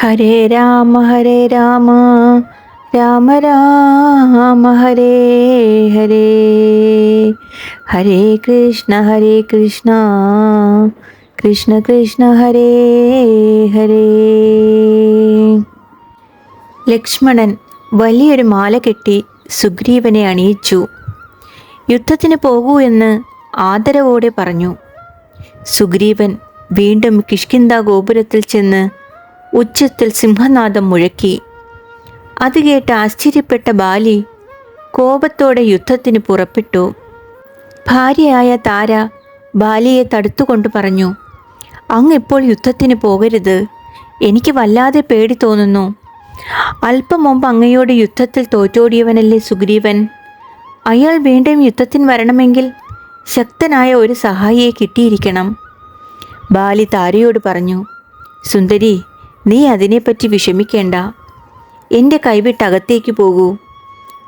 ഹരേ രാമ ഹരേ രാമ. രാമ രാമ ഹരേ ഹരേ. ഹരേ കൃഷ്ണ ഹരേ കൃഷ്ണ. കൃഷ്ണ കൃഷ്ണ ഹരേ ഹരേ. ലക്ഷ്മണൻ വലിയൊരു മാല കെട്ടി സുഗ്രീവനെ അണിയിച്ചു. യുദ്ധത്തിന് പോകൂ എന്ന് ആദരവോടെ പറഞ്ഞു. സുഗ്രീവൻ വീണ്ടും കിഷ്കിന്ത ഗോപുരത്തിൽ ചെന്ന് ഉച്ചത്തിൽ സിംഹനാദം മുഴക്കി. അത് കേട്ട് ആശ്ചര്യപ്പെട്ട ബാലി കോപത്തോടെ യുദ്ധത്തിന് പുറപ്പെട്ടു. ഭാര്യയായ താര ബാലിയെ തടുത്തുകൊണ്ട് പറഞ്ഞു അങ്ങ് ഇപ്പോൾ യുദ്ധത്തിന് പോകരുത്. എനിക്ക് വല്ലാതെ പേടി തോന്നുന്നു. അല്പം മുമ്പ് അങ്ങയോട് യുദ്ധത്തിൽ തോറ്റോടിയവനല്ലേ സുഗ്രീവൻ? അയാൾ വീണ്ടും യുദ്ധത്തിന് വരണമെങ്കിൽ ശക്തനായ ഒരു സഹായിയെ കിട്ടിയിരിക്കണം. ബാലി താരയോട് പറഞ്ഞു സുന്ദരി നീ അതിനെപ്പറ്റി വിഷമിക്കേണ്ട. എന്റെ കൈവിട്ട് അകത്തേക്ക് പോകൂ.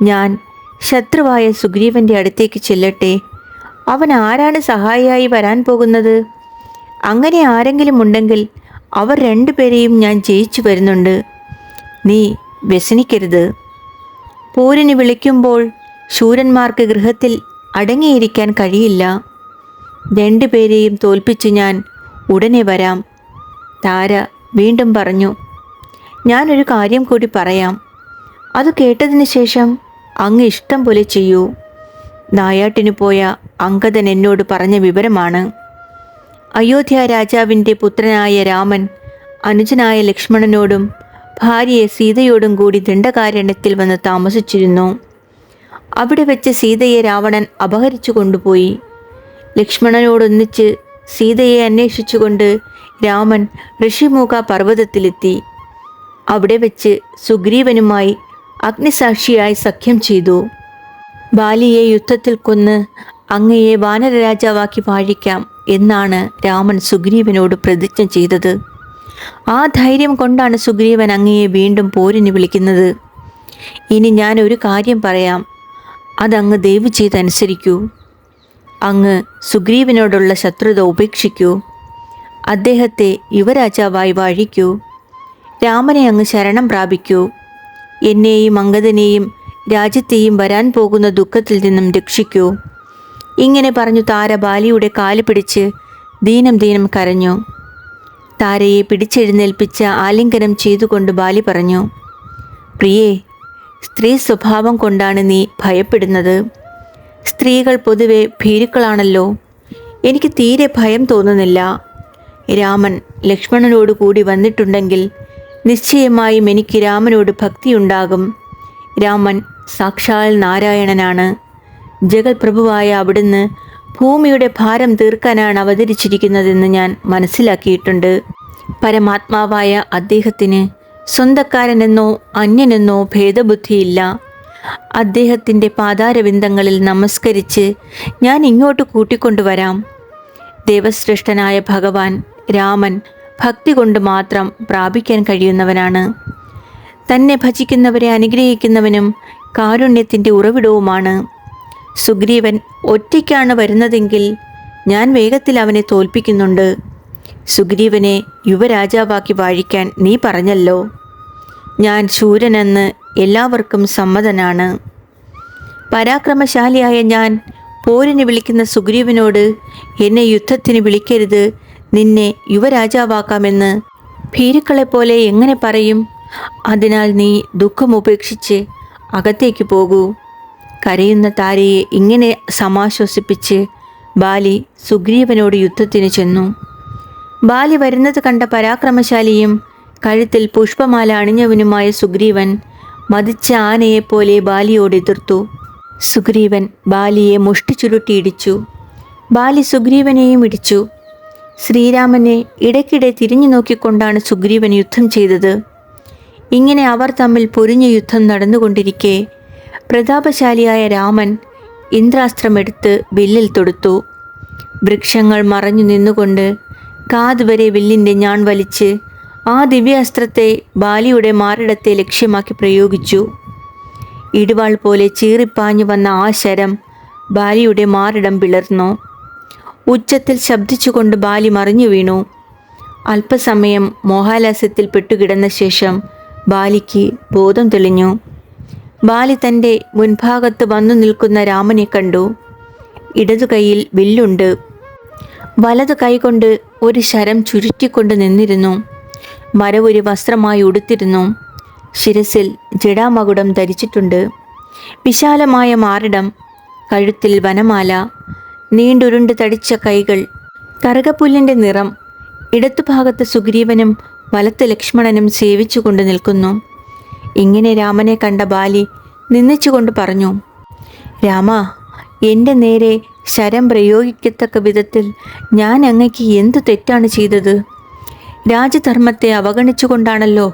ഞാൻ ശത്രുവായ സുഗ്രീവന്റെ അടുത്തേക്ക് ചെല്ലട്ടെ. അവൻ ആരാണ് സഹായിയായി വരാൻ പോകുന്നത്? അങ്ങനെ ആരെങ്കിലും ഉണ്ടെങ്കിൽ അവർ രണ്ടുപേരെയും ഞാൻ ജയിച്ചു വരുന്നുണ്ട്. നീ വ്യസനിക്കരുത്. പോരിന് വിളിക്കുമ്പോൾ ശൂരന്മാർക്ക് ഗൃഹത്തിൽ അടങ്ങിയിരിക്കാൻ കഴിയില്ല. രണ്ടുപേരെയും തോൽപ്പിച്ച് ഞാൻ ഉടനെ വരാം. താര വീണ്ടും പറഞ്ഞു ഞാനൊരു കാര്യം കൂടി പറയാം. അത് കേട്ടതിന് ശേഷം അങ്ങ് ഇഷ്ടം പോലെ ചെയ്യൂ. നായാട്ടിനു പോയ അങ്കദൻ എന്നോട് പറഞ്ഞ വിവരമാണ്. അയോധ്യ രാജാവിന്റെ പുത്രനായ രാമൻ അനുജനായ ലക്ഷ്മണനോടും ഭാര്യയെ സീതയോടും കൂടി ദണ്ഡകാരണ്യത്തിൽ വന്ന് താമസിച്ചിരുന്നു. അവിടെ വെച്ച് സീതയെ രാവണൻ അപഹരിച്ചു കൊണ്ടുപോയി. ലക്ഷ്മണനോടൊന്നിച്ച് സീതയെ അന്വേഷിച്ചുകൊണ്ട് രാമൻ ഋഷിമുഖ പർവതത്തിലെത്തി. അവിടെ വെച്ച് സുഗ്രീവനുമായി അഗ്നിസാക്ഷിയായി സഖ്യം ചെയ്തു. ബാലിയെ യുദ്ധത്തിൽ കൊന്ന് അങ്ങയെ വാനരരാജാവാക്കി വാഴിക്കാം എന്നാണ് രാമൻ സുഗ്രീവനോട് പ്രതിജ്ഞ ചെയ്തത്. ആ ധൈര്യം കൊണ്ടാണ് സുഗ്രീവൻ അങ്ങയെ വീണ്ടും പോരിന് വിളിക്കുന്നത്. ഇനി ഞാൻ ഒരു കാര്യം പറയാം. അതങ്ങ് ദയവ് ചെയ്തനുസരിക്കൂ അങ്ങ് സുഗ്രീവനോടുള്ള ശത്രുത ഉപേക്ഷിക്കൂ. അദ്ദേഹത്തെ യുവരാജാവായി വാഴിക്കൂ. രാമനെ അങ്ങ് ശരണം പ്രാപിക്കൂ. എന്നെയും അങ്കദനെയും രാജ്യത്തെയും വരാൻ പോകുന്ന ദുഃഖത്തിൽ നിന്നും രക്ഷിക്കൂ. ഇങ്ങനെ പറഞ്ഞു താര ബാലിയുടെ കാൽ പിടിച്ച് ദീനം ദീനം കരഞ്ഞു. താരയെ പിടിച്ചെഴുന്നേൽപ്പിച്ച ആലിംഗനം ചെയ്തുകൊണ്ട് ബാലി പറഞ്ഞു പ്രിയേ സ്ത്രീ സ്വഭാവം കൊണ്ടാണ് നീ ഭയപ്പെടുന്നത്. സ്ത്രീകൾ പൊതുവെ ഭീരുക്കളാണല്ലോ. എനിക്ക് തീരെ ഭയം തോന്നുന്നില്ല. രാമൻ ലക്ഷ്മണനോട് കൂടി വന്നിട്ടുണ്ടെങ്കിൽ നിശ്ചയമായും എനിക്ക് രാമനോട് ഭക്തിയുണ്ടാകും. രാമൻ സാക്ഷാൽ നാരായണനാണ്. ജഗത്പ്രഭുവായ അവിടുന്ന് ഭൂമിയുടെ ഭാരം തീർക്കാനാണ് അവതരിച്ചിരിക്കുന്നതെന്ന് ഞാൻ മനസ്സിലാക്കിയിട്ടുണ്ട്. പരമാത്മാവായ അദ്ദേഹത്തിന് സ്വന്തക്കാരനെന്നോ അന്യനെന്നോ ഭേദബുദ്ധിയില്ല. അദ്ദേഹത്തിന്റെ പാതാരവിന്ദങ്ങളിൽ നമസ്കരിച്ച് ഞാൻ ഇങ്ങോട്ട് കൂട്ടിക്കൊണ്ടുവരാം. ദേവശ്രേഷ്ഠനായ ഭഗവാൻ രാമൻ ഭക്തി കൊണ്ട് മാത്രം പ്രാപിക്കാൻ കഴിയുന്നവനാണ്. തന്നെ ഭജിക്കുന്നവരെ അനുഗ്രഹിക്കുന്നവനും കാരുണ്യത്തിന്റെ ഉറവിടവുമാണ്. സുഗ്രീവൻ ഒറ്റയ്ക്കാണ് വരുന്നതെങ്കിൽ ഞാൻ വേഗത്തിൽ അവനെ തോൽപ്പിക്കുന്നുണ്ട്. സുഗ്രീവനെ യുവരാജാവാക്കി വാഴിക്കാൻ നീ പറഞ്ഞല്ലോ. ഞാൻ ശൂരനെന്ന് എല്ലാവർക്കും സമ്മതനാണ്. പരാക്രമശാലിയായ ഞാൻ പോരിന് വിളിക്കുന്ന സുഗ്രീവനോട് എന്നെ യുദ്ധത്തിന് വിളിക്കരുത് നിന്നെ യുവരാജാവാക്കാമെന്ന് ഭീരുക്കളെപ്പോലെ എങ്ങനെ പറയും? അതിനാൽ നീ ദുഃഖം ഉപേക്ഷിച്ച് അകത്തേക്ക് പോകൂ. കരയുന്ന താരയെ ഇങ്ങനെ സമാശ്വസിപ്പിച്ച് ബാലി സുഗ്രീവനോട് യുദ്ധത്തിന് ചെന്നു. ബാലി വരുന്നത് കണ്ട പരാക്രമശാലിയും കഴുത്തിൽ പുഷ്പമാല അണിഞ്ഞവനുമായ സുഗ്രീവൻ മതിച്ച ആനയെപ്പോലെ ബാലിയോട് എതിർത്തു. സുഗ്രീവൻ ബാലിയെ മുഷ്ടി ചുരുട്ടിയിടിച്ചു. ബാലി സുഗ്രീവനെയും ഇടിച്ചു. ശ്രീരാമനെ ഇടയ്ക്കിടെ തിരിഞ്ഞു നോക്കിക്കൊണ്ടാണ് സുഗ്രീവൻ യുദ്ധം ചെയ്തത്. ഇങ്ങനെ അവർ തമ്മിൽ പൊരിഞ്ഞ യുദ്ധം നടന്നുകൊണ്ടിരിക്കെ പ്രതാപശാലിയായ രാമൻ ഇന്ദ്രാസ്ത്രമെടുത്ത് വില്ലിൽ തൊടുത്തു. വൃക്ഷങ്ങൾ മറഞ്ഞു നിന്നുകൊണ്ട് കാതുവരെ വില്ലിന്റെ ഞാൻ വലിച്ച് ആ ദിവ്യാസ്ത്രത്തെ ബാലിയുടെ മാറിടത്തെ ലക്ഷ്യമാക്കി പ്രയോഗിച്ചു. ഇടിവാൾ പോലെ ചീറിപ്പാഞ്ഞു വന്ന ആ ശരം ബാലിയുടെ മാറിടം പിളർന്നു. ഉച്ചത്തിൽ ശബ്ദിച്ചുകൊണ്ട് ബാലി മറിഞ്ഞു വീണു. അല്പസമയം മോഹാലാസ്യത്തിൽ പെട്ടുകിടന്ന ശേഷം ബാലിക്ക് ബോധം തെളിഞ്ഞു. ബാലി തന്റെ മുൻഭാഗത്ത് വന്നു നിൽക്കുന്ന രാമനെ കണ്ടു. ഇടതു കൈയിൽ വില്ലുണ്ട്. വലതു കൈകൊണ്ട് ഒരു ശരം ചുരുട്ടിക്കൊണ്ട് നിന്നിരുന്നു. മരവൊരു വസ്ത്രമായി ഉടുത്തിരുന്നു. ശിരസിൽ ജടാമകുടം ധരിച്ചിട്ടുണ്ട്. വിശാലമായ മാറിടം കഴുത്തിൽ വനമാല നീണ്ടുരുണ്ട് തടിച്ച കൈകൾ കറുകപ്പുല്ലിന്റെ നിറം ഇടത്തുഭാഗത്ത് സുഗ്രീവനും വലത്ത് ലക്ഷ്മണനും സേവിച്ചുകൊണ്ട് നിൽക്കുന്നു. ഇങ്ങനെ രാമനെ കണ്ട ബാലി നിന്നിച്ചുകൊണ്ട് പറഞ്ഞു രാമ എന്റെ നേരെ ശരം പ്രയോഗിക്കത്തക്ക വിധത്തിൽ ഞാൻ അങ്ങയ്ക്ക് എന്തു തെറ്റാണ് ചെയ്തത്? രാജധർമ്മത്തെ അവഗണിച്ചുകൊണ്ടാണല്ലോ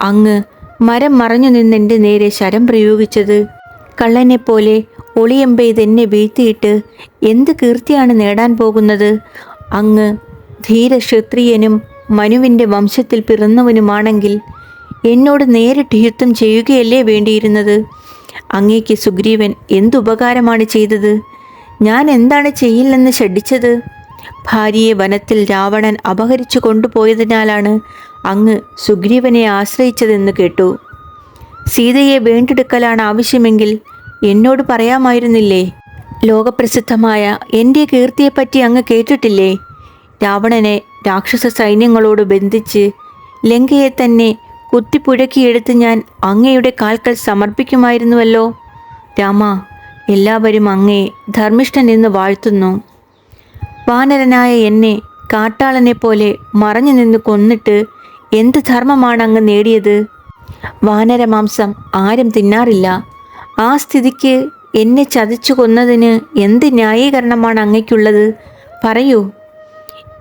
അങ്ങ് മരം മറഞ്ഞു നിന്നെന്റെ നേരെ ശരം പ്രയോഗിച്ചത്. കള്ളനെപ്പോലെ ഒളിയമ്പെയ്ത് തന്നെ വീഴ്ത്തിയിട്ട് എന്ത് കീർത്തിയാണ് നേടാൻ പോകുന്നത്? അങ്ങ് ധീര ധീരക്ഷത്രിയനും മനുവിന്റെ വംശത്തിൽ പിറന്നവനുമാണെങ്കിൽ എന്നോട് നേരിട്ട് യുദ്ധം ചെയ്യുകയല്ലേ വേണ്ടിയിരുന്നത്? അങ്ങേക്ക് സുഗ്രീവൻ എന്തുപകാരമാണ് ചെയ്തത്? ഞാൻ എന്താണ് ചെയ്യില്ലെന്ന് ഷഡിച്ചത് ഭാര്യയെ വനത്തിൽ രാവണൻ അപഹരിച്ചു കൊണ്ടുപോയതിനാലാണ് അങ്ങ് സുഗ്രീവനെ ആശ്രയിച്ചതെന്ന് കേട്ടു. സീതയെ വീണ്ടെടുക്കലാണ് ആവശ്യമെങ്കിൽ എന്നോട് പറയാമായിരുന്നില്ലേ? ലോകപ്രസിദ്ധമായ എന്റെ കീർത്തിയെപ്പറ്റി അങ്ങ് കേട്ടിട്ടില്ലേ? രാവണനെ രാക്ഷസ സൈന്യങ്ങളോട് ബന്ധിച്ച് ലങ്കയെ തന്നെ കുത്തിപ്പുഴക്കിയെടുത്ത് ഞാൻ അങ്ങയുടെ കാൽക്കൽ സമർപ്പിക്കുമായിരുന്നുവല്ലോ. രാമ എല്ലാവരും അങ്ങേ ധർമ്മിഷ്ഠൻ എന്ന് വാഴ്ത്തുന്നു. വാനരനായ എന്നെ കാട്ടാളനെ പോലെ മറഞ്ഞു നിന്ന് കൊന്നിട്ട് എന്ത് ധർമ്മമാണ് അങ്ങ് നേടിയത്? വാനരമാംസം ആരും തിന്നാറില്ല. ആ സ്ഥിതിക്ക് എന്നെ ചതിച്ചു കൊന്നതിന് എന്ത് ന്യായീകരണമാണ് അങ്ങയ്ക്കുള്ളത്? പറയൂ.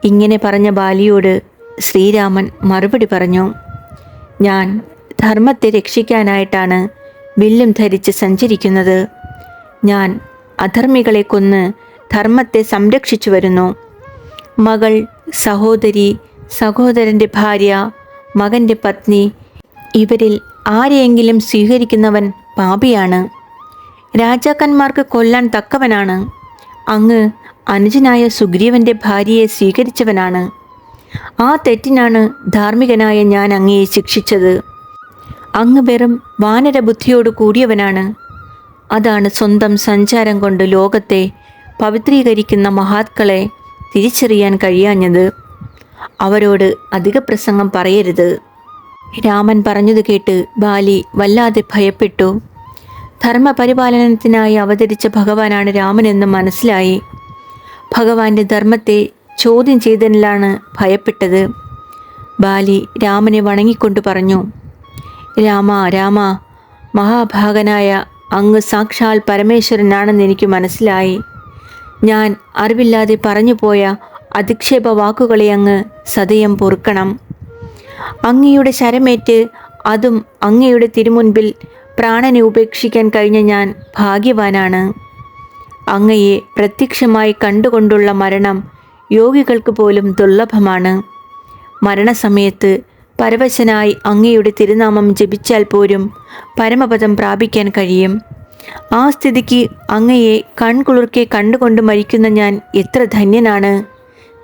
ഇങ്ങനെ പറഞ്ഞ ബാലിയോട് ശ്രീരാമൻ മറുപടി പറഞ്ഞു. ഞാൻ ധർമ്മത്തെ രക്ഷിക്കാനായിട്ടാണ് വില്ലും ധരിച്ച് സഞ്ചരിക്കുന്നത്. ഞാൻ അധർമ്മികളെ കൊന്ന് ധർമ്മത്തെ സംരക്ഷിച്ചു വരുന്നു. മകൾ സഹോദരി സഹോദരന്റെ ഭാര്യ മകന്റെ പത്നി ഇവരിൽ ആരെയെങ്കിലും സ്വീകരിക്കുന്നവൻ പാപിയാണ്. രാജാക്കന്മാർക്ക് കൊല്ലാൻ തക്കവനാണ്. അങ്ങ് അനുജനായ സുഗ്രീവന്റെ ഭാര്യയെ സ്വീകരിച്ചവനാണ്. ആ തെറ്റിനാണ് ധാർമ്മികനായ ഞാൻ അങ്ങയെ ശിക്ഷിച്ചത്. അങ്ങ് വെറും വാനര ബുദ്ധിയോട് കൂടിയവനാണ്. അതാണ് സ്വന്തം സഞ്ചാരം കൊണ്ട് ലോകത്തെ പവിത്രീകരിക്കുന്ന മഹാത്കളെ തിരിച്ചറിയാൻ കഴിയാഞ്ഞത്. അവരോട് അധിക പ്രസംഗം പറയരുത്. രാമൻ പറഞ്ഞത് കേട്ട് ബാലി വല്ലാതെ ഭയപ്പെട്ടു. ധർമ്മപരിപാലനത്തിനായി അവതരിച്ച ഭഗവാനാണ് രാമനെന്ന് മനസ്സിലായി. ഭഗവാന്റെ ധർമ്മത്തെ ചോദ്യം ചെയ്തതിലാണ് ഭയപ്പെട്ടത്. ബാലി രാമനെ വണങ്ങിക്കൊണ്ട് പറഞ്ഞു രാമ രാമ മഹാഭാഗനായ അങ്ങ് സാക്ഷാൽ പരമേശ്വരനാണെന്ന് എനിക്ക് മനസ്സിലായി. ഞാൻ അറിവില്ലാതെ പറഞ്ഞുപോയ അധിക്ഷേപ വാക്കുകളെ അങ്ങ് സതയം പൊറുക്കണം. അങ്ങയുടെ ശരമേറ്റ് അതും അങ്ങയുടെ തിരുമുൻപിൽ പ്രാണനെ ഉപേക്ഷിക്കാൻ കഴിഞ്ഞ ഞാൻ ഭാഗ്യവാനാണ്. അങ്ങയെ പ്രത്യക്ഷമായി കണ്ടുകൊണ്ടുള്ള മരണം യോഗികൾക്ക് പോലും ദുർലഭമാണ്. മരണസമയത്ത് പരവശനായി അങ്ങയുടെ തിരുനാമം ജപിച്ചാൽ പോലും പരമപദം പ്രാപിക്കാൻ കഴിയും. ആ സ്ഥിതിക്ക് അങ്ങയെ കൺകുളിർക്കെ കണ്ടുകൊണ്ട് മരിക്കുന്ന ഞാൻ എത്ര ധന്യനാണ്.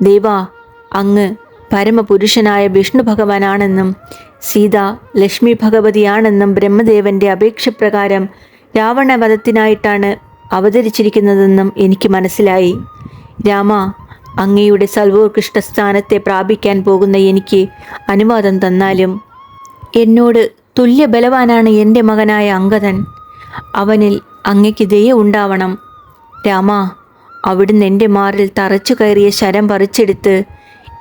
ദേവാ അങ്ങ് പരമപുരുഷനായ വിഷ്ണു ഭഗവാനാണെന്നും സീത ലക്ഷ്മി ഭഗവതിയാണെന്നും ബ്രഹ്മദേവന്റെ അപേക്ഷപ്രകാരം രാവണവധത്തിനായിട്ടാണ് അവതരിച്ചിരിക്കുന്നതെന്നും എനിക്ക് മനസ്സിലായി. രാമ അങ്ങയുടെ സർവോത്കൃഷ്ട സ്ഥാനത്തെ പ്രാപിക്കാൻ പോകുന്ന എനിക്ക് അനുവാദം തന്നാലും എന്നോട് തുല്യ ബലവാനാണ് എന്റെ മകനായ അങ്കദൻ അവനിൽ അങ്ങയ്ക്ക് ദയ ഉണ്ടാവണം. രാമ അവിടുന്ന് എന്റെ മാറിൽ തറച്ചു കയറിയ ശരം പറിച്ചെടുത്ത്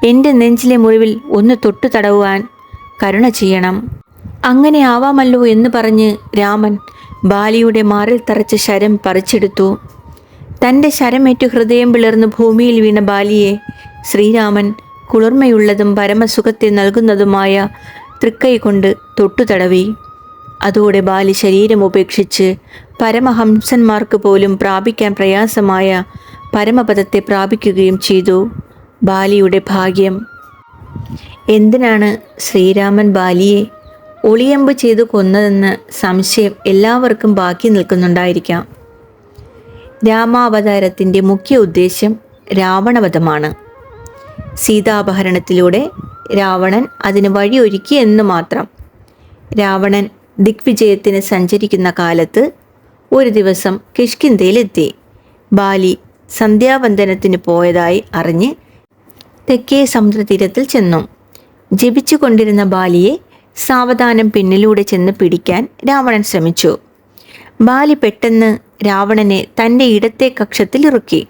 എന്റെ നെഞ്ചിലെ മുറിവിൽ ഒന്ന് തൊട്ടു തടവുവാൻ കരുണ ചെയ്യണം. അങ്ങനെ ആവാമല്ലോ എന്ന് പറഞ്ഞ് രാമൻ ബാലിയുടെ മാറിൽ തറച്ച ശരം പറിച്ചെടുത്തു. തന്റെ ശരമേറ്റു ഹൃദയം പിളർന്ന് ഭൂമിയിൽ വീണ ബാലിയെ ശ്രീരാമൻ കുളിർമയുള്ളതും പരമസുഖത്തെ നൽകുന്നതുമായ തൃക്കൈ കൊണ്ട് തൊട്ടു തടവി അതോടെ ബാലി ശരീരം ഉപേക്ഷിച്ച് പരമഹംസന്മാർക്ക് പോലും പ്രാപിക്കാൻ പ്രയാസമായ പരമപദത്തെ പ്രാപിക്കുകയും ചെയ്തു. ബാലിയുടെ ഭാഗ്യം. എന്തിനാണ് ശ്രീരാമൻ ബാലിയെ ഒളിയമ്പ് ചെയ്തു കൊന്നതെന്ന് സംശയം എല്ലാവർക്കും ബാക്കി നിൽക്കുന്നുണ്ടായിരിക്കാം. രാമാവതാരത്തിന്റെ മുഖ്യ ഉദ്ദേശ്യം രാവണവധമാണ്. സീതാപഹരണത്തിലൂടെ രാവണൻ അതിന് വഴിയൊരുക്കി എന്ന് മാത്രം. രാവണൻ ദിഗ്വിജയത്തിന് സഞ്ചരിക്കുന്ന കാലത്ത് ഒരു ദിവസം കിഷ്കിന്തയിലെത്തി ബാലി സന്ധ്യാവന്ദനത്തിന് പോയതായി അറിഞ്ഞ് തെക്കേ സമുദ്രതീരത്തിൽ ചെന്നു. ജപിച്ചു കൊണ്ടിരുന്ന ബാലിയെ സാവധാനം പിന്നിലൂടെ ചെന്ന് പിടിക്കാൻ രാവണൻ ശ്രമിച്ചു. ബാലി പെട്ടെന്ന് രാവണനെ തന്റെ ഇടത്തെ കക്ഷത്തിൽ ഇറുക്കി.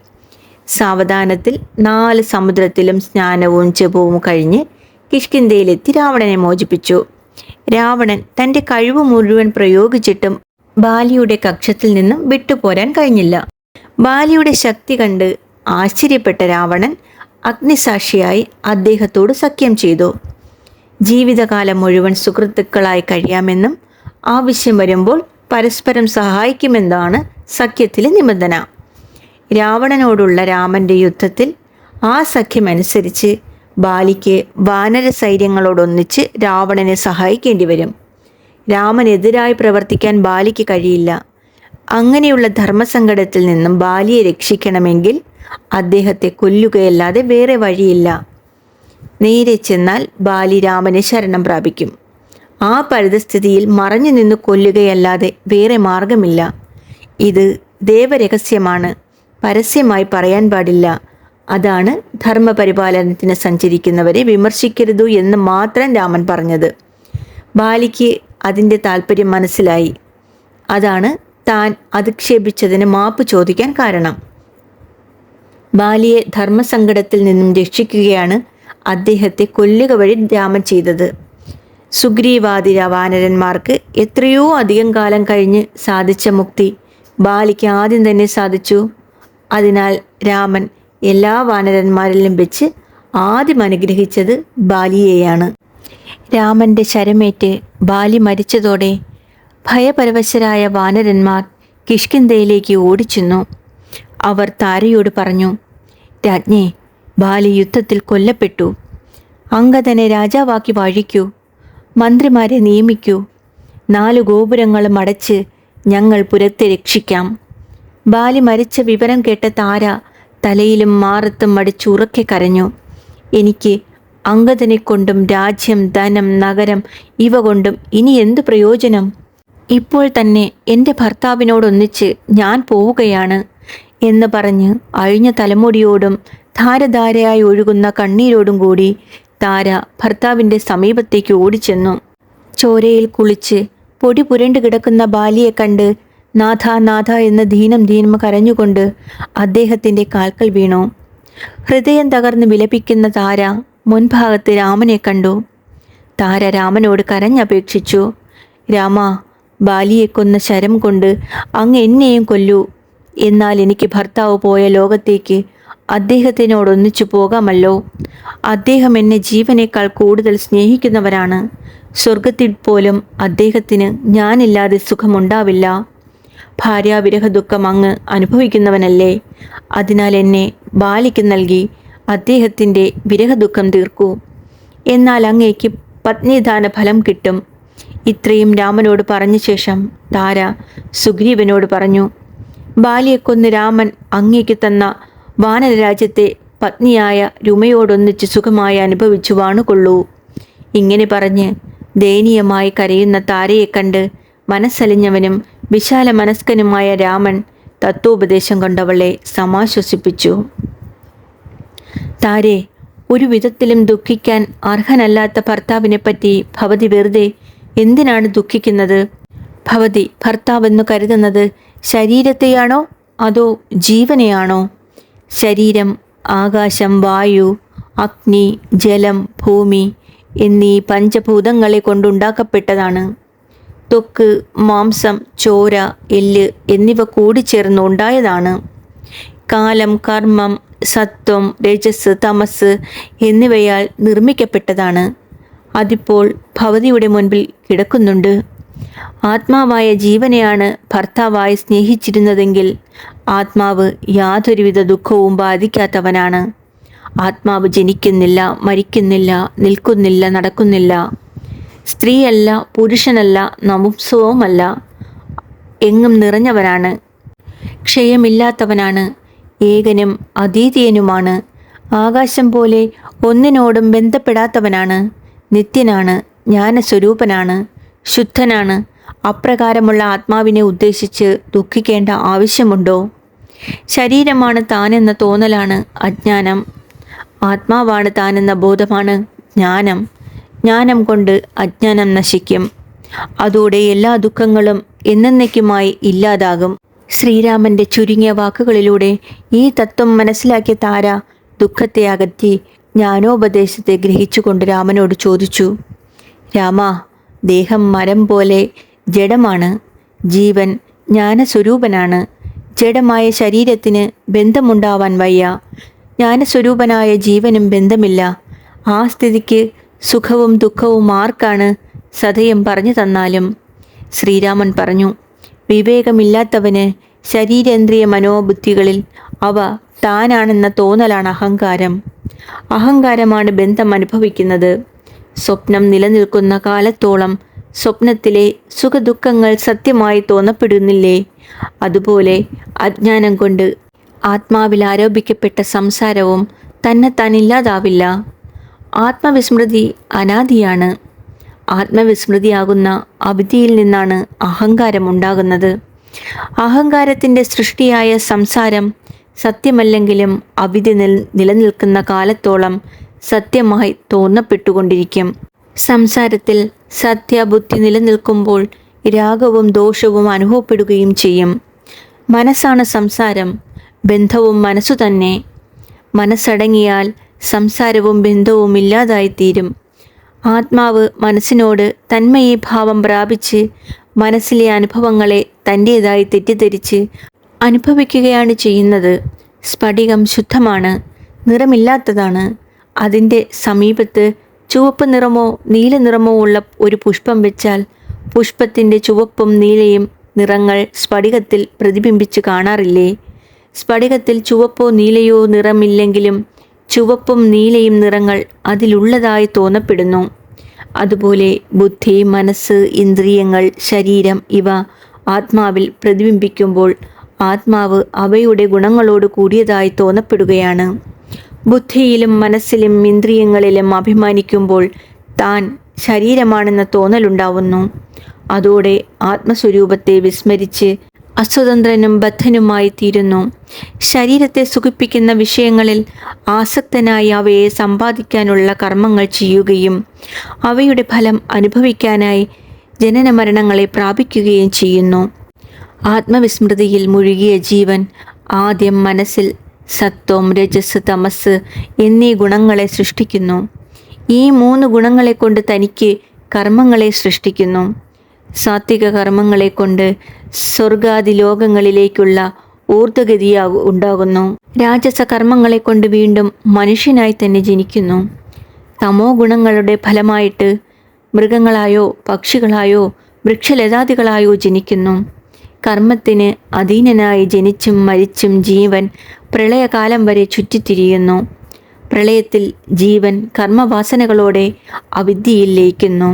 സാവധാനത്തിൽ നാല് സമുദ്രത്തിലും സ്നാനവും ജപവും കഴിഞ്ഞ് കിഷ്കിന്തയിലെത്തി രാവണനെ മോചിപ്പിച്ചു. രാവണൻ തന്റെ കഴിവ് മുഴുവൻ പ്രയോഗിച്ചിട്ടും ബാലിയുടെ കക്ഷത്തിൽ നിന്നും വിട്ടുപോരാൻ കഴിഞ്ഞില്ല. ബാലിയുടെ ശക്തി കണ്ട് ആശ്ചര്യപ്പെട്ട രാവണൻ അഗ്നിസാക്ഷിയായി അദ്ദേഹത്തോട് സഖ്യം ചെയ്തു. ജീവിതകാലം മുഴുവൻ സുഹൃത്തുക്കളായി കഴിയാമെന്നും ആവശ്യം വരുമ്പോൾ പരസ്പരം സഹായിക്കുമെന്നാണ് സഖ്യത്തിലെ നിബന്ധന. രാവണനോടുള്ള രാമന്റെ യുദ്ധത്തിൽ ആ സഖ്യമനുസരിച്ച് ബാലിക്ക് വാനര സൈന്യങ്ങളോടൊന്നിച്ച് രാവണനെ സഹായിക്കേണ്ടി വരും രാമനെതിരായി പ്രവർത്തിക്കാൻ ബാലിക്ക് കഴിയില്ല. അങ്ങനെയുള്ള ധർമ്മസങ്കടത്തിൽ നിന്നും ബാലിയെ രക്ഷിക്കണമെങ്കിൽ അദ്ദേഹത്തെ കൊല്ലുകയല്ലാതെ വേറെ വഴിയില്ല. നേരെ ചെന്നാൽ ബാലി രാമനെ ശരണം പ്രാപിക്കും. ആ പരിതസ്ഥിതിയിൽ മറഞ്ഞു നിന്ന് കൊല്ലുകയല്ലാതെ വേറെ മാർഗമില്ല. ഇത് ദേവരഹസ്യമാണ്. പരസ്യമായി പറയാൻ പാടില്ല. അതാണ് ധർമ്മപരിപാലനത്തിന് സഞ്ചരിക്കുന്നവരെ വിമർശിക്കരുത് എന്ന് മാത്രം രാമൻ പറഞ്ഞത്. ബാലിക്ക് അതിന്റെ താല്പര്യം മനസ്സിലായി. അതാണ് താൻ അധിക്ഷേപിച്ചതിന് മാപ്പ് ചോദിക്കാൻ കാരണം. ബാലിയെ ധർമ്മസങ്കടത്തിൽ നിന്നും രക്ഷിക്കുകയാണ് അദ്ദേഹത്തെ കൊല്ലുക വഴി രാമൻ ചെയ്തത്. സുഗ്രീവാദി വാനരന്മാർക്ക് എത്രയോ അധികം കാലം കഴിഞ്ഞ് സാധിച്ച മുക്തി ബാലിക്ക് ആദ്യം തന്നെ സാധിച്ചു. അതിനാൽ രാമൻ എല്ലാ വാനരന്മാരിലും വെച്ച് ആദ്യം അനുഗ്രഹിച്ചത് ബാലിയെയാണ്. രാമന്റെ ശരമേറ്റ് ബാലി മരിച്ചതോടെ ഭയപരവശരായ വാനരന്മാർ കിഷ്കിന്തയിലേക്ക് ഓടിച്ചെന്നു. അവർ താരയോട് പറഞ്ഞു രാജ്ഞി ബാലി യുദ്ധത്തിൽ കൊല്ലപ്പെട്ടു. അംഗതനെ രാജാവാക്കി വാഴിക്കൂ. മന്ത്രിമാരെ നിയമിക്കൂ. നാല് ഗോപുരങ്ങളും അടച്ച് ഞങ്ങൾ പുരത്തെ രക്ഷിക്കാം. ബാലി മരിച്ച വിവരം കേട്ട താര തലയിലും മാറത്തും മടിച്ചുറക്കെ കരഞ്ഞു. എനിക്ക് അങ്കദനെ കൊണ്ടും രാജ്യം ധനം നഗരം ഇവ കൊണ്ടും ഇനി എന്തു പ്രയോജനം? ഇപ്പോൾ തന്നെ എന്റെ ഭർത്താവിനോടൊന്നിച്ച് ഞാൻ പോവുകയാണ് എന്ന് പറഞ്ഞ് അഴിഞ്ഞ തലമുടിയോടും ധാരധാരയായി ഒഴുകുന്ന കണ്ണീരോടും കൂടി താര ഭർത്താവിന്റെ സമീപത്തേക്ക് ഓടിച്ചെന്നു. ചോരയിൽ കുളിച്ച് പൊടി പുരണ്ടു കിടക്കുന്ന ബാലിയെ കണ്ട് നാഥ നാഥ എന്ന് ദീനം ദീനം കരഞ്ഞുകൊണ്ട് അദ്ദേഹത്തിന്റെ കാൽക്കൽ വീണു. ഹൃദയം തകർന്ന് വിലപിക്കുന്ന താര മുൻഭാഗത്ത് രാമനെ കണ്ടു. താര രാമനോട് കരഞ്ഞപേക്ഷിച്ചു. രാമ ബാലിയെ കൊന്ന ശരം കൊണ്ട് അങ്ങ് എന്നെയും കൊല്ലൂ. എന്നാൽ എനിക്ക് ഭർത്താവ് പോയ ലോകത്തേക്ക് അദ്ദേഹത്തിനോടൊന്നിച്ചു പോകാമല്ലോ. അദ്ദേഹം എന്നെ ജീവനേക്കാൾ കൂടുതൽ സ്നേഹിക്കുന്നവരാണ്. സ്വർഗത്തിൽ പോലും അദ്ദേഹത്തിന് ഞാനില്ലാതെ സുഖമുണ്ടാവില്ല. ഭാര്യാവിരഹ ദുഃഖം അങ്ങ് അനുഭവിക്കുന്നവനല്ലേ. അതിനാൽ എന്നെ ബാലിക്ക് നൽകി അദ്ദേഹത്തിന്റെ വിരഹദുഃഖം തീർക്കൂ. എന്നാൽ അങ്ങേക്ക് പത്നിദാന ഫലം കിട്ടും. ഇത്രയും രാമനോട് പറഞ്ഞ ശേഷം താര സുഗ്രീവനോട് പറഞ്ഞു ബാലിയെ കൊന്ന് രാമൻ അങ്ങേക്ക് തന്ന വാനരരാജ്യത്തെ പത്നിയായ രുമയോടൊന്നിച്ച് സുഖമായി അനുഭവിച്ചു വാണുകൊള്ളൂ. ഇങ്ങനെ പറഞ്ഞ് ദയനീയമായി കരയുന്ന താരയെ കണ്ട് മനസ്സലിഞ്ഞവനും വിശാല മനസ്കനുമായ രാമൻ തത്വോപദേശം കൊണ്ടവളെ സമാശ്വസിപ്പിച്ചു. താരെ ഒരു വിധത്തിലും ദുഃഖിക്കാൻ അർഹനല്ലാത്ത ഭർത്താവിനെപ്പറ്റി ഭവതി വെറുതെ എന്തിനാണ് ദുഃഖിക്കുന്നത്? ഭവതി ഭർത്താവെന്നു കരുതുന്നത് ശരീരത്തെയാണോ അതോ ജീവനെയാണോ? ശരീരം ആകാശം വായു അഗ്നി ജലം ഭൂമി എന്നീ പഞ്ചഭൂതങ്ങളെ കൊണ്ടുണ്ടാക്കപ്പെട്ടതാണ്. തൊക്ക് മാംസം ചോര എല്ല് എന്നിവ കൂടിച്ചേർന്ന് ഉണ്ടായതാണ്. കാലം കർമ്മം സത്വം രജസ് തമസ് എന്നിവയാൽ നിർമ്മിക്കപ്പെട്ടതാണ്. അതിപ്പോൾ ഭവതിയുടെ മുൻപിൽ കിടക്കുന്നുണ്ട്. ആത്മാവായ ജീവനെയാണ് ഭർത്താവായി സ്നേഹിച്ചിരുന്നതെങ്കിൽ ആത്മാവ് യാതൊരുവിധ ദുഃഖവും ബാധിക്കാത്തവനാണ്. ആത്മാവ് ജനിക്കുന്നില്ല മരിക്കുന്നില്ല നിൽക്കുന്നില്ല നടക്കുന്നില്ല. സ്ത്രീയല്ല പുരുഷനല്ല നമുസവുമല്ല എങ്ങും നിറഞ്ഞവനാണ്. ക്ഷയമില്ലാത്തവനാണ്. ഏകനും അതീതീയനുമാണ്. ആകാശം പോലെ ഒന്നിനോടും ബന്ധപ്പെടാത്തവനാണ്. നിത്യനാണ് ജ്ഞാനസ്വരൂപനാണ് ശുദ്ധനാണ്. അപ്രകാരമുള്ള ആത്മാവിനെ ഉദ്ദേശിച്ച് ദുഃഖിക്കേണ്ട ആവശ്യമുണ്ടോ? ശരീരമാണ് താനെന്ന തോന്നലാണ് അജ്ഞാനം. ആത്മാവാണ് താനെന്ന ബോധമാണ് ജ്ഞാനം. ജ്ഞാനം കൊണ്ട് അജ്ഞാനം നശിക്കും. അതോടെ എല്ലാ ദുഃഖങ്ങളും എന്നേക്കുമായി ഇല്ലാതാകും. ശ്രീരാമന്റെ ചുരുങ്ങിയ വാക്കുകളിലൂടെ ഈ തത്വം മനസ്സിലാക്കിയ താര ദുഃഖത്തെ അകറ്റി ജ്ഞാനോപദേശത്തെ ഗ്രഹിച്ചുകൊണ്ട് രാമനോട് ചോദിച്ചു രാമ ദേഹം മരം പോലെ ജഡമാണ്. ജീവൻ ജ്ഞാനസ്വരൂപനാണ്. ജഡമായ ശരീരത്തിന് ബന്ധമുണ്ടാവാൻ വയ്യ. ജ്ഞാനസ്വരൂപനായ ജീവനും ബന്ധമില്ല. ആ സ്ഥിതിക്ക് സുഖവും ദുഃഖവും ആർക്കാണ് സതയം പറഞ്ഞു തന്നാലും? ശ്രീരാമൻ പറഞ്ഞു വിവേകമില്ലാത്തവന് ശരീരേന്ദ്രിയ മനോബുദ്ധികളിൽ അവ താനാണെന്ന തോന്നലാണ് അഹങ്കാരം. അഹങ്കാരമാണ് ബന്ധം അനുഭവിക്കുന്നത്. സ്വപ്നം നിലനിൽക്കുന്ന കാലത്തോളം സ്വപ്നത്തിലെ സുഖദുഃഖങ്ങൾ സത്യമായി തോന്നപ്പെടുന്നില്ലേ? അതുപോലെ അജ്ഞാനം കൊണ്ട് ആത്മാവിൽ ആരോപിക്കപ്പെട്ട സംസാരവും തന്നെ ഇല്ലാതാവില്ല. ആത്മവിസ്മൃതി അനാദിയാണ്. ആത്മവിസ്മൃതിയാകുന്ന അവിധിയിൽ നിന്നാണ് അഹങ്കാരം ഉണ്ടാകുന്നത്. അഹങ്കാരത്തിന്റെ സൃഷ്ടിയായ സംസാരം സത്യമല്ലെങ്കിലും അവിധി നിൽ നിലനിൽക്കുന്ന കാലത്തോളം സത്യമായി തോന്നപ്പെട്ടുകൊണ്ടിരിക്കും. സംസാരത്തിൽ സത്യബുദ്ധി നിലനിൽക്കുമ്പോൾ രാഗവും ദോഷവും അനുഭവപ്പെടുകയും ചെയ്യും. മനസ്സാണ് സംസാരം. ബന്ധവും മനസ്സു തന്നെ. മനസ്സടങ്ങിയാൽ സംസാരവും ബന്ധവും ഇല്ലാതായിത്തീരും. ആത്മാവ് മനസ്സിനോട് തന്മയീഭാവം പ്രാപിച്ച് മനസ്സിലെ അനുഭവങ്ങളെ തന്റേതായി തെറ്റിദ്ധരിച്ച് അനുഭവിക്കുകയാണ് ചെയ്യുന്നത്. സ്ഫടികം ശുദ്ധമാണ് നിറമില്ലാത്തതാണ്. അതിന്റെ സമീപത്ത് ചുവപ്പ് നിറമോ നീല നിറമോ ഉള്ള ഒരു പുഷ്പം വെച്ചാൽ പുഷ്പത്തിന്റെ ചുവപ്പും നീലയും നിറങ്ങൾ സ്ഫടികത്തിൽ പ്രതിബിംബിച്ച് കാണാറില്ലേ? സ്ഫടികത്തിൽ ചുവപ്പോ നീലയോ നിറമില്ലെങ്കിലും ചുവപ്പും നീലയും നിറങ്ങൾ അതിലുള്ളതായി തോന്നപ്പെടുന്നു. അതുപോലെ ബുദ്ധി മനസ്സ് ഇന്ദ്രിയങ്ങൾ ശരീരം ഇവ ആത്മാവിൽ പ്രതിബിംബിക്കുമ്പോൾ ആത്മാവ് അവയുടെ ഗുണങ്ങളോട് കൂടിയതായി തോന്നപ്പെടുകയാണ്. ബുദ്ധിയിലും മനസ്സിലും ഇന്ദ്രിയങ്ങളിലും അഭിമാനിക്കുമ്പോൾ താൻ ശരീരമാണെന്ന തോന്നലുണ്ടാവുന്നു. അതോടെ ആത്മസ്വരൂപത്തെ വിസ്മരിച്ച് അസ്വതന്ത്രനും ബദ്ധനുമായി തീരുന്നു. ശരീരത്തെ സുഖിപ്പിക്കുന്ന വിഷയങ്ങളിൽ ആസക്തനായി അവയെ സമ്പാദിക്കാനുള്ള കർമ്മങ്ങൾ ചെയ്യുകയും അവയുടെ ഫലം അനുഭവിക്കാനായി ജനന മരണങ്ങളെ പ്രാപിക്കുകയും ചെയ്യുന്നു. ആത്മവിസ്മൃതിയിൽ മുഴുകിയ ജീവൻ ആദ്യം മനസ്സിൽ സത്വം രജസ് തമസ് എന്നീ ഗുണങ്ങളെ സൃഷ്ടിക്കുന്നു. ഈ മൂന്ന് ഗുണങ്ങളെ കൊണ്ട് തനിക്ക് കർമ്മങ്ങളെ സൃഷ്ടിക്കുന്നു. സാത്വിക കർമ്മങ്ങളെ കൊണ്ട് സ്വർഗാദി ലോകങ്ങളിലേക്കുള്ള ഊർദ്ധഗതിയാകു ഉണ്ടാകുന്നു. രാജസ കർമ്മങ്ങളെ കൊണ്ട് വീണ്ടും മനുഷ്യനായി തന്നെ ജനിക്കുന്നു. തമോ ഗുണങ്ങളുടെ ഫലമായിട്ട് മൃഗങ്ങളായോ പക്ഷികളായോ വൃക്ഷലതാദികളായോ ജനിക്കുന്നു. കർമ്മത്തിന് അധീനനായി ജനിച്ചും മരിച്ചും ജീവൻ പ്രളയകാലം വരെ ചുറ്റിത്തിരിയുന്നു. പ്രളയത്തിൽ ജീവൻ കർമ്മവാസനകളോടെ അവിദ്യയിൽ ലയിക്കുന്നു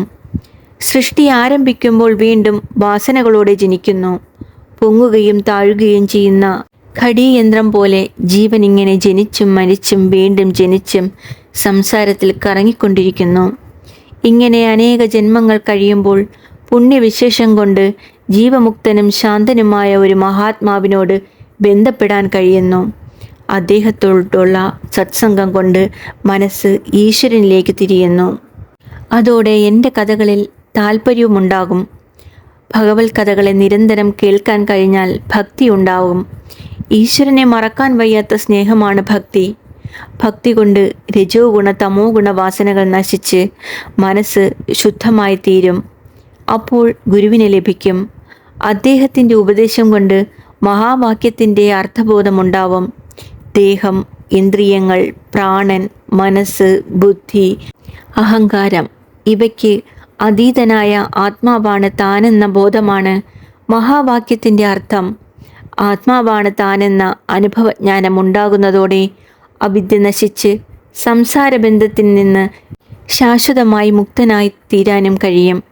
സൃഷ്ടി ആരംഭിക്കുമ്പോൾ വീണ്ടും വാസനകളോടെ ജനിക്കുന്നു. പൊങ്ങുകയും താഴുകയും ചെയ്യുന്ന ഘടീയന്ത്രം പോലെ ജീവൻ ഇങ്ങനെ ജനിച്ചും മരിച്ചും വീണ്ടും ജനിച്ചും സംസാരത്തിൽ കറങ്ങിക്കൊണ്ടിരിക്കുന്നു. ഇങ്ങനെ അനേക ജന്മങ്ങൾ കഴിയുമ്പോൾ പുണ്യവിശേഷം കൊണ്ട് ജീവമുക്തനും ശാന്തനുമായ ഒരു മഹാത്മാവിനോട് ബന്ധപ്പെടാൻ കഴിയുന്നു. അദ്ദേഹത്തോടുള്ള സത്സംഗം കൊണ്ട് മനസ്സ് ഈശ്വരനിലേക്ക് തിരിയുന്നു. അതോടെ എന്റെ കഥകളിൽ താല്പര്യവുമുണ്ടാകും ഭഗവത് കഥകളെ നിരന്തരം കേൾക്കാൻ കഴിഞ്ഞാൽ ഭക്തി ഉണ്ടാവും. ഈശ്വരനെ മറക്കാൻ വയ്യാത്ത സ്നേഹമാണ് ഭക്തി. ഭക്തി കൊണ്ട് രജോ ഗുണ തമോ ഗുണ വാസനകൾ നശിച്ച് മനസ്സ് ശുദ്ധമായി തീരും അപ്പോൾ ഗുരുവിനെ ലഭിക്കും. അദ്ദേഹത്തിന്റെ ഉപദേശം കൊണ്ട് മഹാവാക്യത്തിന്റെ അർത്ഥബോധമുണ്ടാവും. ദേഹം ഇന്ദ്രിയങ്ങൾ പ്രാണൻ മനസ്സ് ബുദ്ധി അഹങ്കാരം ഇവയ്ക്ക് അതീതനായ ആത്മാവാണ് താനെന്ന ബോധമാണ് മഹാവാക്യത്തിന്റെ അർത്ഥം. ആത്മാവാണ് താനെന്ന അനുഭവജ്ഞാനം ഉണ്ടാകുന്നതോടെ അവിദ്യ നശിച്ച് സംസാരബന്ധത്തിൽ നിന്ന് ശാശ്വതമായി മുക്തനായി തീരാനും കഴിയും.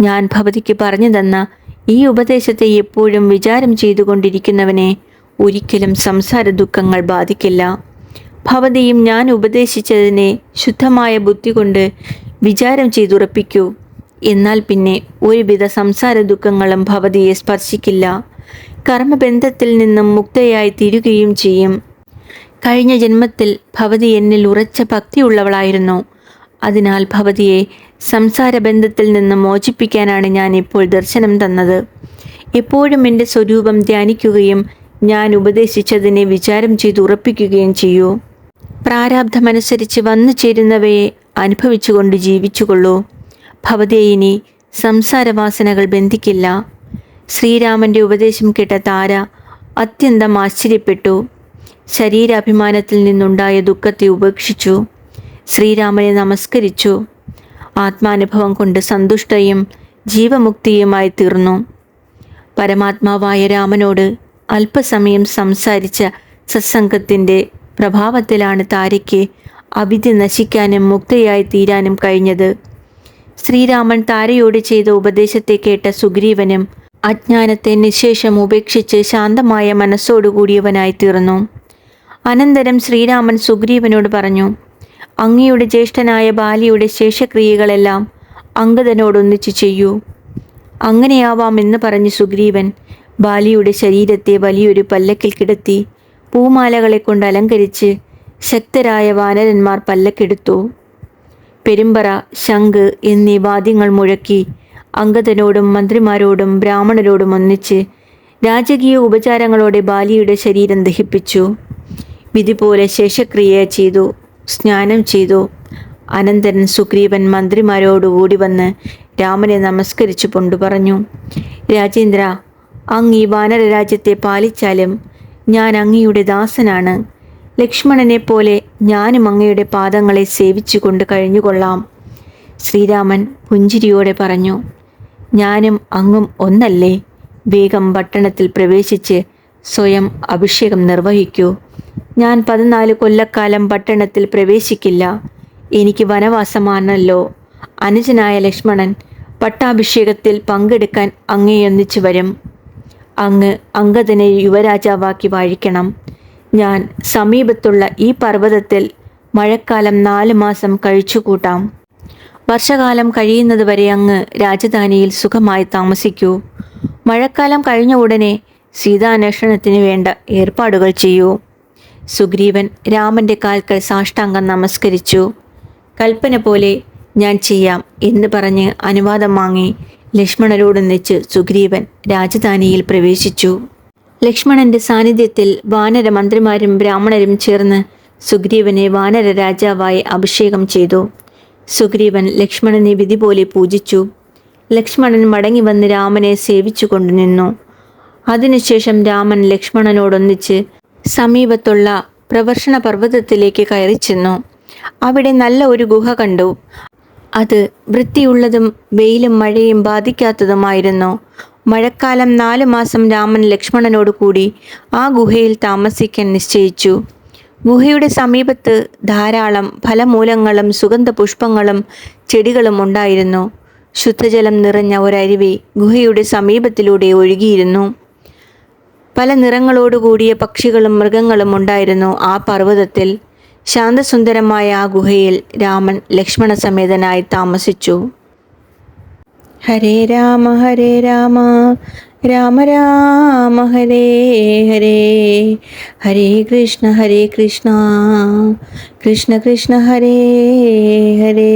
ഞാൻ ഭവതിക്ക് പറഞ്ഞു തന്ന ഈ ഉപദേശത്തെ എപ്പോഴും വിചാരം ചെയ്തുകൊണ്ടിരിക്കുന്നവനെ ഒരിക്കലും സംസാര ദുഃഖങ്ങൾ ബാധിക്കില്ല. ഭവതിയും ഞാൻ ഉപദേശിച്ചതിനെ ശുദ്ധമായ ബുദ്ധി കൊണ്ട് വിചാരം ചെയ്തുറപ്പിക്കൂ. എന്നാൽ പിന്നെ ഒരുവിധ സംസാര ദുഃഖങ്ങളും ഭവതിയെ സ്പർശിക്കില്ല. കർമ്മബന്ധത്തിൽ നിന്നും മുക്തയായി തീരുകയും ചെയ്യും. കഴിഞ്ഞ ജന്മത്തിൽ ഭവതി എന്നിൽ ഉറച്ച ഭക്തിയുള്ളവളായിരുന്നു. അതിനാൽ ഭവതിയെ സംസാര ബന്ധത്തിൽ നിന്ന് മോചിപ്പിക്കാനാണ് ഞാൻ ഇപ്പോൾ ദർശനം തന്നത്. എപ്പോഴും എന്റെ സ്വരൂപം ധ്യാനിക്കുകയും ഞാൻ ഉപദേശിച്ചതിനെ വിചാരം ചെയ്ത് ഉറപ്പിക്കുകയും ചെയ്യൂ. പ്രാരാബ്ധമനുസരിച്ച് വന്നു ചേരുന്നവയെ അനുഭവിച്ചുകൊണ്ട് ജീവിച്ചുകൊള്ളൂ. ഭവതേയിനി സംസാരവാസനകൾ ബന്ധിക്കില്ല. ശ്രീരാമന്റെ ഉപദേശം കേട്ട താര അത്യന്തം ആശ്ചര്യപ്പെട്ടു. ശരീരാഭിമാനത്തിൽ നിന്നുണ്ടായ ദുഃഖത്തെ ഉപേക്ഷിച്ചു. ശ്രീരാമനെ നമസ്കരിച്ചു. ആത്മാനുഭവം കൊണ്ട് സന്തുഷ്ടയും ജീവമുക്തിയുമായി തീർന്നു. പരമാത്മാവായ രാമനോട് അല്പസമയം സംസാരിച്ച സത്സംഗത്തിന്റെ പ്രഭാവത്തിലാണ് താരയ്ക്ക് അവിധി നശിക്കാനും മുക്തയായി തീരാനും കഴിഞ്ഞത്. ശ്രീരാമൻ താരയോട് ചെയ്ത ഉപദേശത്തെ കേട്ട സുഗ്രീവനും അജ്ഞാനത്തെ നിശേഷം ഉപേക്ഷിച്ച് ശാന്തമായ മനസ്സോടുകൂടിയവനായി തീർന്നു. അനന്തരം ശ്രീരാമൻ സുഗ്രീവനോട് പറഞ്ഞു അങ്ങയുടെ ജ്യേഷ്ഠനായ ബാലിയുടെ ശേഷക്രിയകളെല്ലാം അങ്കദനോടൊന്നിച്ച് ചെയ്യൂ. അങ്ങനെയാവാം എന്ന് പറഞ്ഞ് സുഗ്രീവൻ ബാലിയുടെ ശരീരത്തെ വലിയൊരു പല്ലക്കിൽ കിടത്തി പൂമാലകളെ കൊണ്ട് അലങ്കരിച്ച് ശക്തരായ വാനരന്മാർ പല്ലക്കെടുത്തു. പെരുമ്പറ ശംഖ് എന്നീ വാദ്യങ്ങൾ മുഴക്കി അംഗതനോടും മന്ത്രിമാരോടും ബ്രാഹ്മണരോടും ഒന്നിച്ച് രാജകീയ ഉപചാരങ്ങളോടെ ബാലിയുടെ ശരീരം ദഹിപ്പിച്ചു. വിധി പോലെ ശേഷക്രിയ ചെയ്തു. സ്നാനം ചെയ്തു. അനന്തരൻ സുഗ്രീവൻ മന്ത്രിമാരോടുകൂടി വന്ന് രാമനെ നമസ്കരിച്ചു കൊണ്ടു പറഞ്ഞു രാജേന്ദ്ര അങ്ങ് ഈ വാനര രാജ്യത്തെ പാലിച്ചാലും ഞാൻ അങ്ങയുടെ ദാസനാണ്. ലക്ഷ്മണനെ പോലെ ഞാനും അങ്ങയുടെ പാദങ്ങളെ സേവിച്ചു കൊണ്ട് കഴിഞ്ഞുകൊള്ളാം. ശ്രീരാമൻ പുഞ്ചിരിയോടെ പറഞ്ഞു ഞാനും അങ്ങും ഒന്നല്ലേ? വേഗം പട്ടണത്തിൽ പ്രവേശിച്ച് സ്വയം അഭിഷേകം നിർവഹിക്കൂ. ഞാൻ പതിനാല് കൊല്ലക്കാലം പട്ടണത്തിൽ പ്രവേശിക്കില്ല. എനിക്ക് വനവാസമാണല്ലോ. അനുജനായ ലക്ഷ്മണൻ പട്ടാഭിഷേകത്തിൽ പങ്കെടുക്കാൻ അങ്ങേയൊന്നിച്ചു വരും. അങ്ങ് അങ്കദനെ യുവരാജാവാക്കി വാഴിക്കണം. ഞാൻ സമീപത്തുള്ള ഈ പർവതത്തിൽ മഴക്കാലം നാല് മാസം കഴിച്ചുകൂട്ടാം. വർഷകാലം കഴിയുന്നതുവരെ അങ്ങ് രാജധാനിയിൽ സുഖമായി താമസിക്കൂ. മഴക്കാലം കഴിഞ്ഞ ഉടനെ സീതാന്വേഷണത്തിന് വേണ്ട ഏർപ്പാടുകൾ ചെയ്യൂ. സുഗ്രീവൻ രാമന്റെ കാൽക്കൽ സാഷ്ടാംഗം നമസ്കരിച്ചു. കൽപ്പന പോലെ ഞാൻ ചെയ്യാം എന്ന് പറഞ്ഞ് അനുവാദം വാങ്ങി ലക്ഷ്മണരോടൊന്നിച്ച് സുഗ്രീവൻ രാജധാനിയിൽ പ്രവേശിച്ചു. ലക്ഷ്മണന്റെ സാന്നിധ്യത്തിൽ വാനര മന്ത്രിമാരും ബ്രാഹ്മണരും ചേർന്ന് സുഗ്രീവനെ വാനര രാജാവായി അഭിഷേകം ചെയ്തു. സുഗ്രീവൻ ലക്ഷ്മണനെ വിധി പോലെ പൂജിച്ചു. ലക്ഷ്മണൻ മടങ്ങി വന്ന് രാമനെ സേവിച്ചു കൊണ്ടുനിന്നു അതിനുശേഷം രാമൻ ലക്ഷ്മണനോടൊന്നിച്ച് സമീപത്തുള്ള പ്രവർഷണ പർവതത്തിലേക്ക് കയറി ചെന്നു. അവിടെ നല്ല ഒരു ഗുഹ കണ്ടു. അത് വൃത്തിയുള്ളതും വെയിലും മഴയും ബാധിക്കാത്തതുമായിരുന്നു. മഴക്കാലം നാലു മാസം രാമൻ ലക്ഷ്മണനോട് കൂടി ആ ഗുഹയിൽ താമസിക്കാൻ നിശ്ചയിച്ചു. ഗുഹയുടെ സമീപത്ത് ധാരാളം ഫലമൂലങ്ങളും സുഗന്ധ പുഷ്പങ്ങളും ചെടികളും ഉണ്ടായിരുന്നു. ശുദ്ധജലം നിറഞ്ഞ ഒരരുവി ഗുഹയുടെ സമീപത്തിലൂടെ ഒഴുകിയിരുന്നു. പല നിറങ്ങളോടുകൂടിയ പക്ഷികളും മൃഗങ്ങളും ഉണ്ടായിരുന്നു ആ പർവതത്തിൽ. ശാന്തസുന്ദരമായ ആ ഗുഹയിൽ രാമൻ ലക്ഷ്മണസമേതനായി താമസിച്ചു. ഹരേ രാമ ഹരേ രാമ രാമ രാമ ഹരേ ഹരേ ഹരേ കൃഷ്ണ ഹരേ കൃഷ്ണ കൃഷ്ണ കൃഷ്ണ ഹരേ ഹരേ.